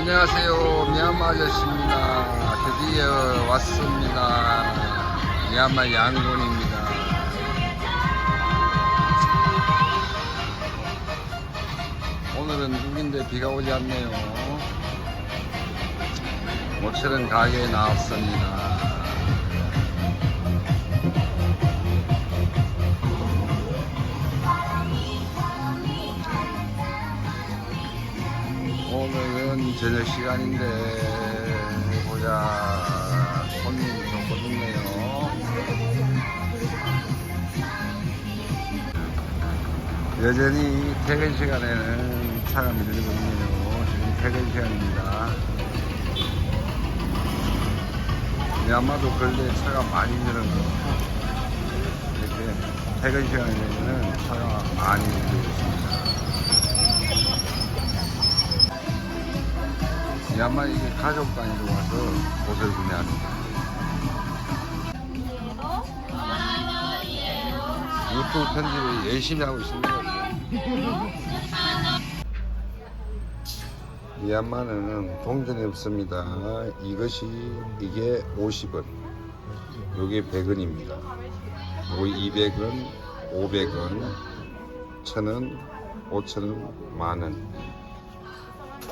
안녕하세요. 미얀마 아저씨입니다. 드디어 왔습니다. 미얀마 양곤입니다. 오늘은 누긴데 비가 오지 않네요. 모처럼 가게에 나왔습니다. 오늘은 저녁 시간인데 보자. 손님 좋고 좋네요. 여전히 퇴근 시간에는 차가 밀리고 있네요. 지금 퇴근 시간입니다. 미얀마도 근래 차가 많이 늘은 거 이렇게 퇴근 시간에 되면 차 미얀마 이게 가족 단위로 와서 옷을 구매합니다. 유튜브 편집을 열심히 하고 있습니다. 미얀마는 동전이 없습니다. 이것이 이게 50원, 요게 100원입니다. 요 200원, 500원, 1000원, 5000원, 만원.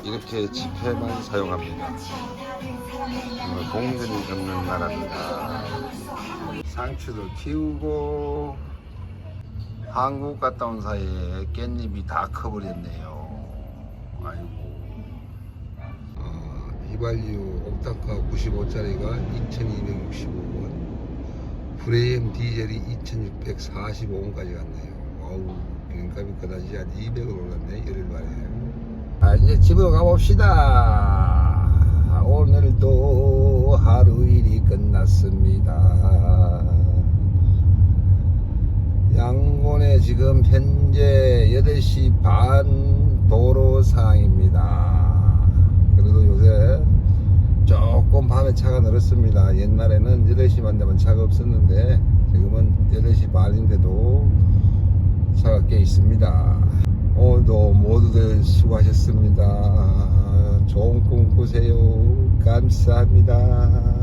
이렇게 지폐만 사용합니다. 어, 동전이 없는 나라입니다. 상추도 키우고 한국 갔다 온 사이에 깻잎이 다 커버렸네요. 아이고. 어, 휘발유 옥타카 95짜리가 2,265원, 프레임 디젤이 2,645원까지 갔네요. 아우, 기름값이 그다지 한 200원 올랐네, 열흘 만에. 아, 이제 집으로 가봅시다. 오늘도 하루 일이 끝났습니다. 양곤에 지금 현재 8시 반 도로 상황입니다. 그래도 요새 조금 밤에 차가 늘었습니다. 옛날에는 8시만 되면 차가 없었는데 지금은 8시 반인데도 차가 꽤 있습니다. 수고하셨습니다. 좋은 꿈 꾸세요. 감사합니다.